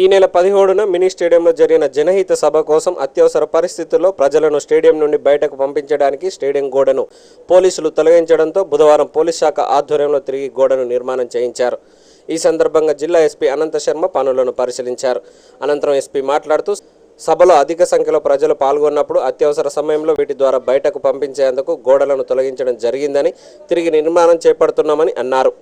ఈ నెల పదిహేడున మినీ స్టేడియంలో జరిగిన జనహిత సభ కోసం అత్యవసర పరిస్థితుల్లో ప్రజలను స్టేడియం నుండి బయటకు పంపించడానికి స్టేడియం గోడను పోలీసులు తొలగించడంతో బుధవారం పోలీస్ శాఖ ఆధ్వర్యంలో తిరిగి గోడను నిర్మాణం చేయించారు. ఈ సందర్భంగా జిల్లా ఎస్పీ అనంత శర్మ పనులను పరిశీలించారు. అనంతరం ఎస్పీ మాట్లాడుతూ సభలో అధిక సంఖ్యలో ప్రజలు పాల్గొన్నప్పుడు అత్యవసర సమయంలో వీటి ద్వారా బయటకు పంపించేందుకు గోడలను తొలగించడం జరిగిందని తిరిగి నిర్మాణం చేపడుతున్నామని అన్నారు.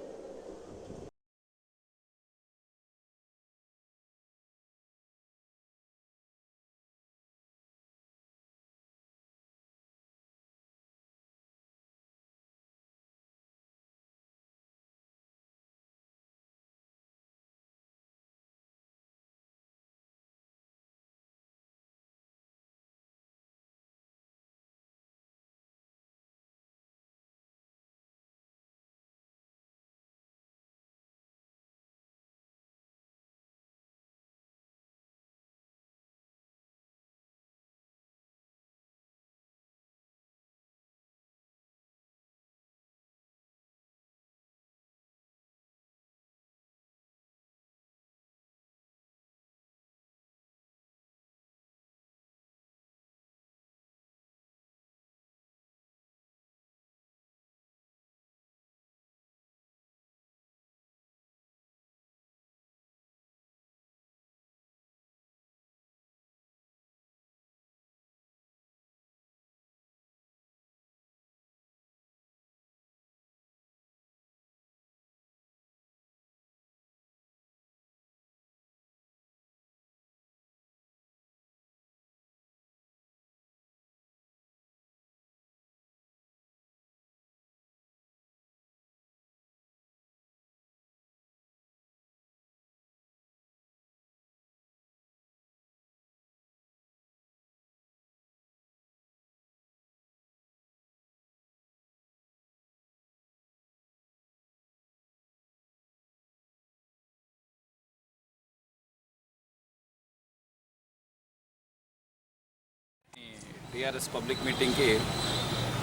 టీఆర్ఎస్ పబ్లిక్ మీటింగ్కి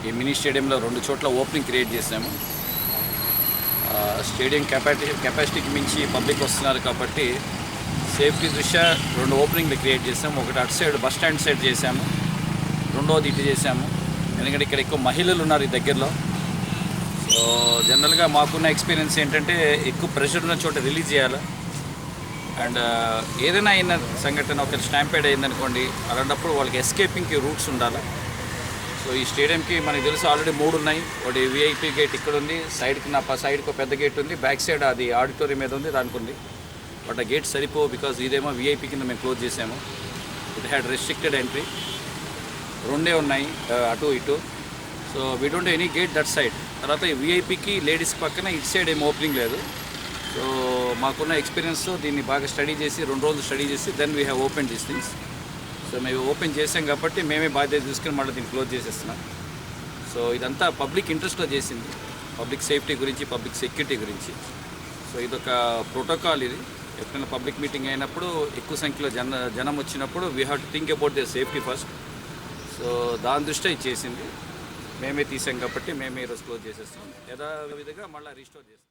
ఈ మినీ స్టేడియంలో రెండు చోట్ల ఓపెనింగ్ క్రియేట్ చేసాము స్టేడియం కెపాసిటీ కెపాసిటీకి మించి పబ్లిక్ వస్తున్నారు కాబట్టి సేఫ్టీ దృష్ట్యా రెండు ఓపెనింగ్లు క్రియేట్ చేసాము ఒకటి అటు సైడ్ బస్ స్టాండ్ సైడ్ చేసాము రెండోది ఇటు చేసాము ఎందుకంటే ఇక్కడ ఎక్కువ మహిళలు ఉన్నారు ఈ దగ్గరలో. సో జనరల్గా మాకున్న ఎక్స్పీరియన్స్ ఏంటంటే ఎక్కువ ప్రెషర్ ఉన్న చోట రిలీజ్ చేయాలి. అండ్ ఏదైనా అయిన సంఘటన ఒక స్టాంపేడ్ అయిందనుకోండి అలాంటప్పుడు వాళ్ళకి ఎస్కేపింగ్కి రూట్స్ ఉండాలి. సో ఈ స్టేడియంకి మనకి తెలుసు ఆల్రెడీ మూడు ఉన్నాయి. ఒకటి విఐపి గేట్ ఇక్కడ ఉంది సైడ్కి నా సైడ్కి ఒక పెద్ద గేట్ ఉంది బ్యాక్ సైడ్ అది ఆడిటోరియం మీద ఉంది దానికి ఉంది. బట్ ఆ గేట్ సరిపో బికాజ్ ఇదేమో విఐపి కింద మేము క్లోజ్ చేసాము. ఇట్ హ్యాడ్ రెస్ట్రిక్టెడ్ ఎంట్రీ రెండే ఉన్నాయి అటు ఇటు. So we don't any gate that side తర్వాత ఈ విఐపికి లేడీస్ పక్కన ఇటు సైడ్ ఏం ఓపెనింగ్ లేదు. సో మాకున్న ఎక్స్పీరియన్స్తో దీన్ని బాగా స్టడీ చేసి రెండు రోజులు స్టడీ చేసి then we have open these things so మేము ఓపెన్ చేసాం కాబట్టి మేమే బాధ్యత తీసుకుని మళ్ళీ దీన్ని క్లోజ్ చేసేస్తున్నాం. సో ఇదంతా పబ్లిక్ ఇంట్రెస్ట్లో చేసింది. పబ్లిక్ సేఫ్టీ గురించి పబ్లిక్ సెక్యూరిటీ గురించి. సో ఇదొక ప్రోటోకాల్ ఇది. ఎప్పుడైనా పబ్లిక్ మీటింగ్ అయినప్పుడు ఎక్కువ సంఖ్యలో జన జనం వచ్చినప్పుడు we have to think about the safety first so దాని దృష్ట్యా ఇది చేసింది. మేమే తీసాం కాబట్టి మేమే ఈరోజు క్లోజ్ చేసేస్తాం యథావిధిగా మళ్ళీ రీస్టోర్ చేస్తాం.